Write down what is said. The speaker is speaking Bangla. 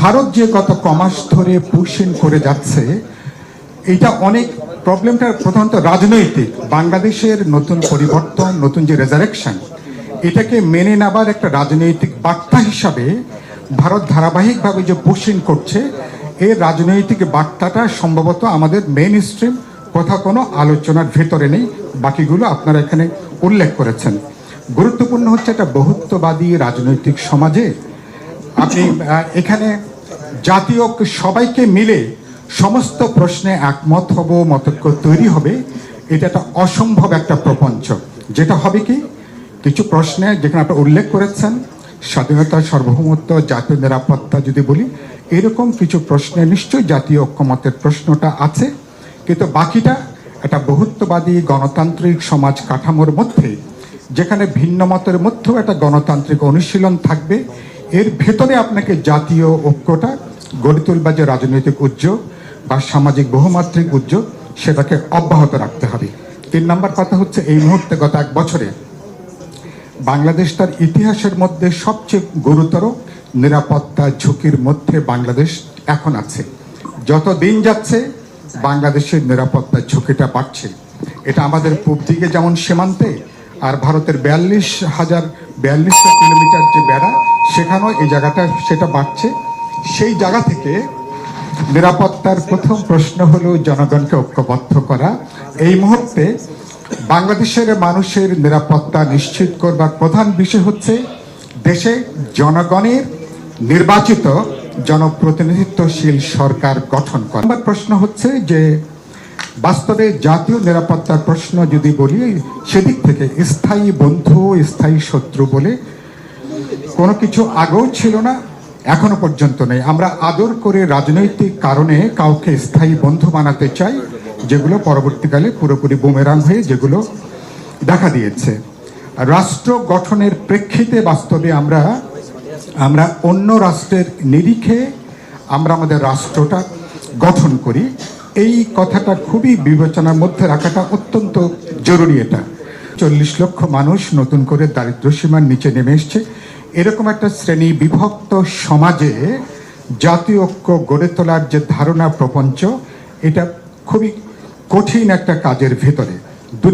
ভারত যে গত কমাস ধরে পুশিন করে যাচ্ছে, এটা অনেক প্রবলেমটা প্রধানত রাজনৈতিক। বাংলাদেশের নতুন পরিবর্তন, নতুন যে রেজারেকশন এটাকে মেনে নেবার একটা রাজনৈতিক বার্তা হিসাবে ভারত ধারাবাহিকভাবে যে পুশিন করছে এই রাজনৈতিক বার্তাটা সম্ভবত আমাদের মেন স্ট্রিম কোথাও কোনো আলোচনার ভেতরে নেই। বাকিগুলো আপনারা এখানে উল্লেখ করেছেন। গুরুত্বপূর্ণ হচ্ছে একটা বহুত্ববাদী রাজনৈতিক সমাজে আপনি এখানে জাতীয় সবাইকে মিলে সমস্ত প্রশ্নে একমত হব, মতৈক্য তৈরি হবে। এটা একটা অসম্ভব একটা প্রপঞ্চ। যেটা হবে কি, কিছু প্রশ্নে যেখানে আপনি উল্লেখ করেছেন, স্বাধীনতা, সার্বভৌমত্ব, জাতীয় নিরাপত্তা যদি বলি, এরকম কিছু প্রশ্নে নিশ্চয়ই জাতীয় ঐক্যমতের প্রশ্নটা আছে। কিন্তু বাকিটা একটা বহুত্ববাদী গণতান্ত্রিক সমাজ কাঠামোর মধ্যে, যেখানে ভিন্ন মতের মধ্যেও একটা গণতান্ত্রিক অনুশীলন থাকবে এর ভেতরে আপনাকে জাতীয় ঐক্যটা গড়ে তুলবার যে রাজনৈতিক উদ্যোগ বা সামাজিক বহুমাত্রিক উদ্যোগ সেটাকে অব্যাহত রাখতে হবে। তিন নম্বর কথা হচ্ছে, এই মুহূর্তে গত এক বছরে বাংলাদেশ তার ইতিহাসের মধ্যে সবচেয়ে গুরুতর নিরাপত্তা ঝুঁকির মধ্যে বাংলাদেশ এখন আছে। যত দিন যাচ্ছে, বাংলাদেশের নিরাপত্তা ঝুঁকিটা বাড়ছে। এটা আমাদের পূব দিকে যেমন সীমান্তে আর ভারতের বিয়াল্লিশ হাজার বিয়াল্লিশশো কিলোমিটার যে বেড়া, সেখানেও এই জায়গাটা, সেটা বাড়ছে। সেই জায়গা থেকে নিরাপত্তার প্রথম প্রশ্ন হলো জনগণকে ঐক্যবদ্ধ করা। এই মুহূর্তে বাংলাদেশের মানুষের নিরাপত্তা নিশ্চিত করবার প্রধান বিষয় হচ্ছে দেশে জনগণের নির্বাচিত জনপ্রতিনিধিত্বশীল সরকার গঠন করা। প্রশ্ন হচ্ছে যে বাস্তবে জাতীয় নিরাপত্তার প্রশ্ন যদি বলি, সেদিক থেকে স্থায়ী বন্ধু, স্থায়ী শত্রু বলে কোনো কিছু আগেও ছিল না, এখনও পর্যন্ত নেই। আমরা আদর করে রাজনৈতিক কারণে কাউকে স্থায়ী বন্ধু বানাতে চাই, যেগুলো পরবর্তীকালে পুরোপুরি বুমেরাং হয়ে যেগুলো দেখা দিয়েছে। রাষ্ট্র গঠনের প্রেক্ষিতে বাস্তবে আমরা আমরা অন্য রাষ্ট্রের নিরিখে আমরা আমাদের রাষ্ট্রটা গঠন করি। এই কথাটা খুবই বিবেচনার মধ্যে রাখাটা অত্যন্ত জরুরি এটা। চল্লিশ লক্ষ মানুষ নতুন করে দারিদ্র সীমার নিচে নেমে এসছে। এরকম একটা শ্রেণি বিভক্ত সমাজে জাতীয় ঐক্য গড়ে তোলার যে ধারণা প্রপঞ্চ, এটা খুবই কঠিন একটা কাজের ভেতরে। দু